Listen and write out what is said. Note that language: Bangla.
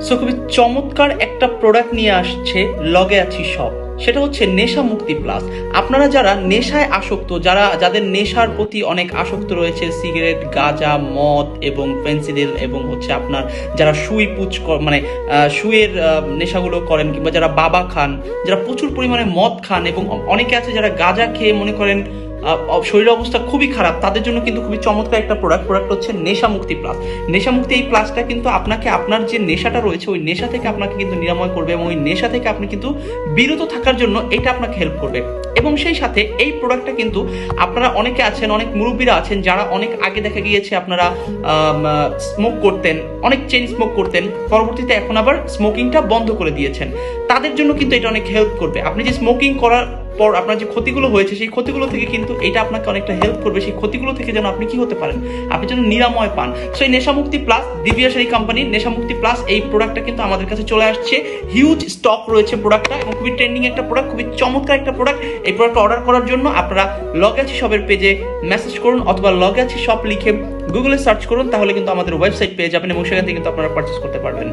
সো খুবই চমৎকার একটা প্রোডাক্ট নিয়ে আসছে লগে আছি সব সেটা হচ্ছে নেশা মুক্তি প্লাস আপনারা যারা নেশায় আসক্ত যারা যাদের নেশার প্রতি অনেক আসক্ত রয়েছে সিগারেট গাঁজা মদ এবং পেন্সিডিল এবং হচ্ছে আপনার যারা সুই পুচ মানে আহ, নেশাগুলো করেন কিংবা যারা বাবা খান যারা প্রচুর পরিমাণে মদ খান এবং অনেকে আছে যারা গাঁজা খেয়ে মনে করেন অ- অবস্থা খুবই খারাপ। তাদের জন্য কিন্তু খুবই চমৎকার একটা প্রোডাক্ট প্রোডাক্ট হচ্ছে নেশা মুক্তি প্লাস নেশা মুক্তি এই প্লাসটা কিন্তু আপনাকে, আপনার যে নেশাটা রয়েছে, ওই নেশা থেকে আপনাকে কিন্তু নিরাময় করবে এবং ওই নেশা থেকে আপনি কিন্তু বিরত থাকার জন্য এটা আপনাকে হেল্প করবে। এবং সেই সাথে এই প্রোডাক্টটা কিন্তু আপনারা অনেকে আছেন, অনেক মুরব্বীরা আছেন যারা অনেক আগে দেখা গিয়েছে আপনারা স্মোক করতেন, অনেক চেন স্মোক করতেন, পরবর্তীতে এখন আবার স্মোকিংটা বন্ধ করে দিয়েছেন। তাদের জন্য কিন্তু এটা অনেক হেল্প করবে। আপনি যে স্মোকিং করার পর আপনার যে ক্ষতিগুলো হয়েছে, সেই ক্ষতিগুলো থেকে কিন্তু এটা আপনাকে অনেকটা হেল্প করবে। সেই ক্ষতিগুলো থেকে যেন আপনি কি হতে পারেন? আপনি যেন নিরাময় পান। সো এই নেশামুক্তি প্লাস দিব্যাশারী কোম্পানির নেশামুক্তি প্লাস এই প্রোডাক্টটা কিন্তু আমাদের কাছে চলে আসছে। হিউজ স্টক রয়েছে প্রোডাক্টটা এবং খুবই ট্রেন্ডিং একটা প্রোডাক্ট খুবই চমৎকার একটা প্রোডাক্ট এই প্রোডাক্ট অর্ডার করার জন্য আপনারা লগ আছি শপের পেজে মেসেজ করুন অথবা লগ আছি শপ লিখে গুগলে সার্চ করুন, তাহলে কিন্তু আমাদের ওয়েবসাইট পেয়ে যাবেন এবং সেখান থেকে কিন্তু আপনারা পারচেস করতে পারবেন।